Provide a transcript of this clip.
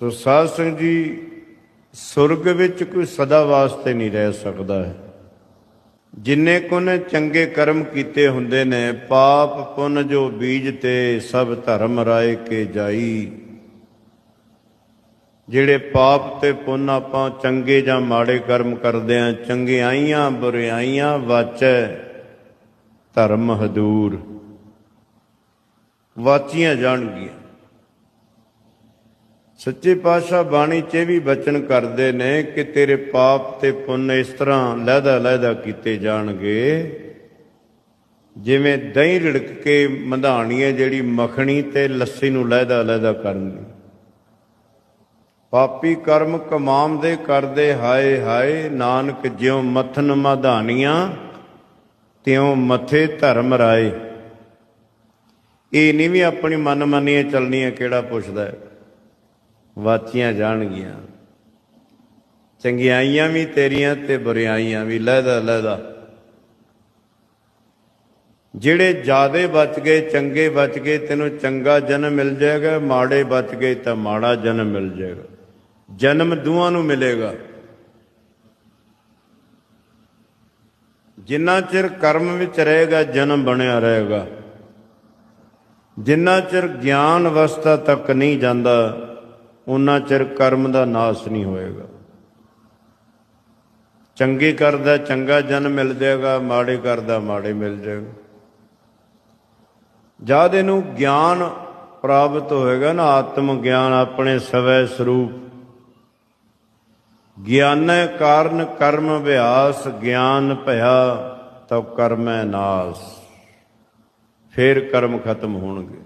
ਸੋ ਸਾਧ ਸੰਗਤ ਜੀ, ਸੁਰਗ ਵਿੱਚ ਕੋਈ ਸਦਾ ਵਾਸਤੇ ਨਹੀਂ ਰਹਿ ਸਕਦਾ ਹੈ। ਜਿੰਨੇ ਕੁਨ ਚੰਗੇ ਕਰਮ ਕੀਤੇ ਹੁੰਦੇ ਨੇ, ਪਾਪ ਪੁੰਨ ਜੋ ਬੀਜ ਤੇ ਸਭ ਧਰਮ ਰਾਏ ਕੇ ਜਾਈ। ਜਿਹੜੇ ਪਾਪ ਤੇ ਪੁੰਨ ਆਪਾਂ ਚੰਗੇ ਜਾਂ ਮਾੜੇ ਕਰਮ ਕਰਦੇ ਆਂ ਚੰਗਿਆਈਆਂ ਬੁਰਿਆਈਆਂ ਵਾਚੈ ਧਰਮ ਹਦੂਰ। ਵਾਚੀਆਂ ਜਾਣਗੀਆਂ। ਸੱਚੇ ਪਾਤਸ਼ਾਹ ਬਾਣੀ 'ਚ ਇਹ ਵੀ ਬਚਨ ਕਰਦੇ ਨੇ ਕਿ ਤੇਰੇ ਪਾਪ ਤੇ ਪੁੰਨ ਇਸ ਤਰ੍ਹਾਂ ਲਹਿਦਾ ਲਹਿਦਾ ਕੀਤੇ ਜਾਣਗੇ। ਜਿਵੇਂ ਦਹੀਂ ਰਿੜਕ ਕੇ ਮਧਾਣੀ ਹੈ, ਜਿਹੜੀ ਮੱਖਣੀ ਤੇ ਲੱਸੀ ਨੂੰ ਲਹਿਦਾ ਲਹਿਦਾ ਕਰਨਗੀ। ਪਾਪੀ ਕਰਮ ਕਮਾਮ ਦੇ ਕਰਦੇ ਹਾਏ ਹਾਏ, ਨਾਨਕ ਜਿਉ ਮਥਨ ਮਧਾਨੀਆਂ ਤਿਉ ਮਥੇ ਧਰਮ ਰਾਏ। ਇਹ ਨਹੀਂ ਵੀ ਆਪਣੀ ਮਨ ਮੰਨੀਏ ਚੱਲਣੀ ਹੈ ਕਿਹੜਾ ਪੁੱਛਦਾ ਹੈ। ਵਾਚੀਆਂ ਜਾਣਗੀਆਂ। ਚੰਗਿਆਈਆਂ ਵੀ ਤੇਰੀਆਂ ਤੇ ਬੁਰਿਆਈਆਂ ਵੀ। ਲਹਿਦਾ ਲਹਿਦਾ ਜਿਹੜੇ ਜਿਆਦੇ ਬਚ ਗਏ, ਚੰਗੇ ਬਚ ਗਏ, ਤੈਨੂੰ ਚੰਗਾ ਜਨਮ ਮਿਲ ਜਾਏਗਾ। ਮਾੜੇ ਬਚ ਗਏ ਤਾਂ ਮਾੜਾ ਜਨਮ ਮਿਲ ਜਾਏਗਾ। ਜਨਮ ਦੋਵਾਂ ਨੂੰ ਮਿਲੇਗਾ। ਜਿੰਨਾ ਚਿਰ ਕਰਮ ਵਿੱਚ ਰਹੇਗਾ, ਜਨਮ ਬਣਿਆ ਰਹੇਗਾ। ਜਿੰਨਾ ਚਿਰ ਗਿਆਨ ਅਵਸਥਾ ਤੱਕ ਨਹੀਂ ਜਾਂਦਾ ਉਹਨਾਂ ਚਿਰ ਕਰਮ ਦਾ ਨਾਸ ਨਹੀਂ ਹੋਏਗਾ। ਚੰਗੇ ਕਰਦਾ ਚੰਗਾ ਜਨਮ ਮਿਲ ਜਾਏਗਾ, ਮਾੜੇ ਕਰਦਾ ਮਾੜੇ ਮਿਲ ਜਾਏਗਾ। ਜਦ ਇਹਨੂੰ ਗਿਆਨ ਪ੍ਰਾਪਤ ਹੋਏਗਾ ਨਾ, ਆਤਮ ਗਿਆਨ ਆਪਣੇ ਸਵੈ ਸਰੂਪ। ਗਿਆਨੈ ਕਾਰਨ ਕਰਮ ਅਭਿਆਸ ਗਿਆਨ ਭਇਆ ਤਉ ਕਰਮੈ ਨਾਸ। ਫੇਰ ਕਰਮ ਖਤਮ ਹੋਣਗੇ।